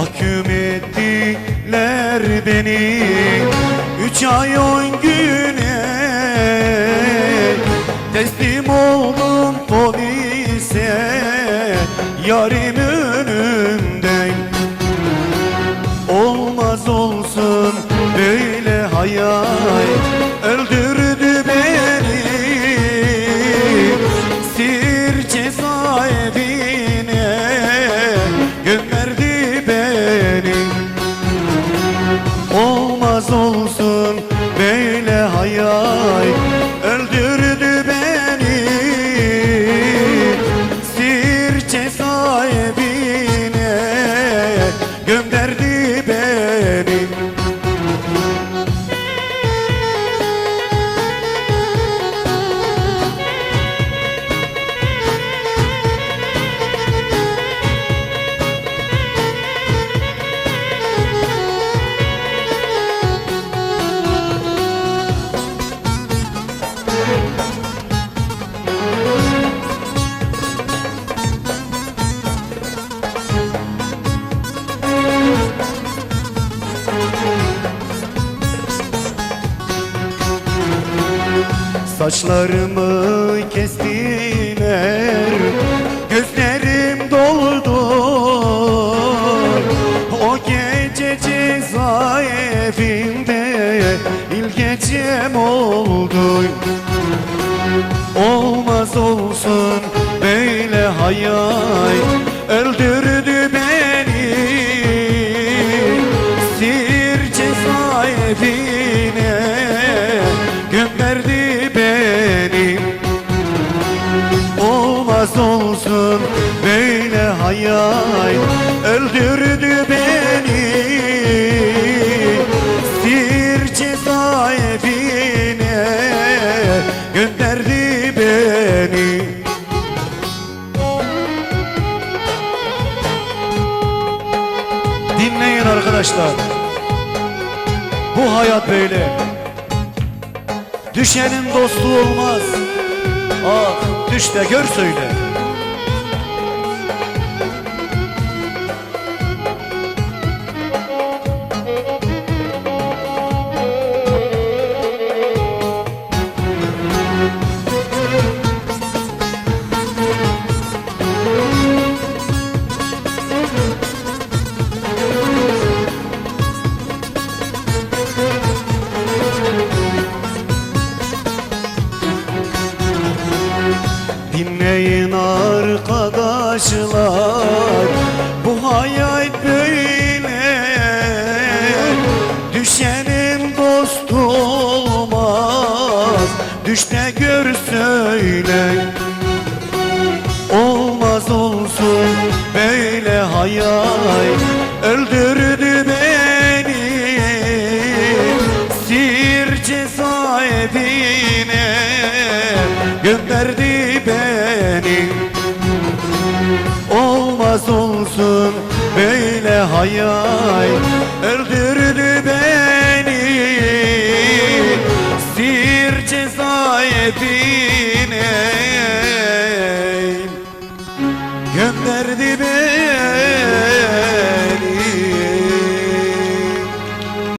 Mahkum ettiler beni. Üç ay on güne Saçlarımı kestiler Gözlerim doldu. O gece cezaevinde ilk gecem oldu. Olmaz olsun böyle hayal Olmaz olsun böyle hayal. Öldürdü beni. Sir cezaevine Gönderdi beni. Dinleyin arkadaşlar. Bu hayat böyle. Düşenin dostluğu olmaz. Ah düş de gör söyle arkadaşlar Bu hayat böyle. Düşenin dostu olmaz. Düş de gör söyle. Olmaz olsun böyle hayal. Öldürdü Olmaz olsun böyle hayal Öldürdü beni. Sir cezaevine Gönderdi beni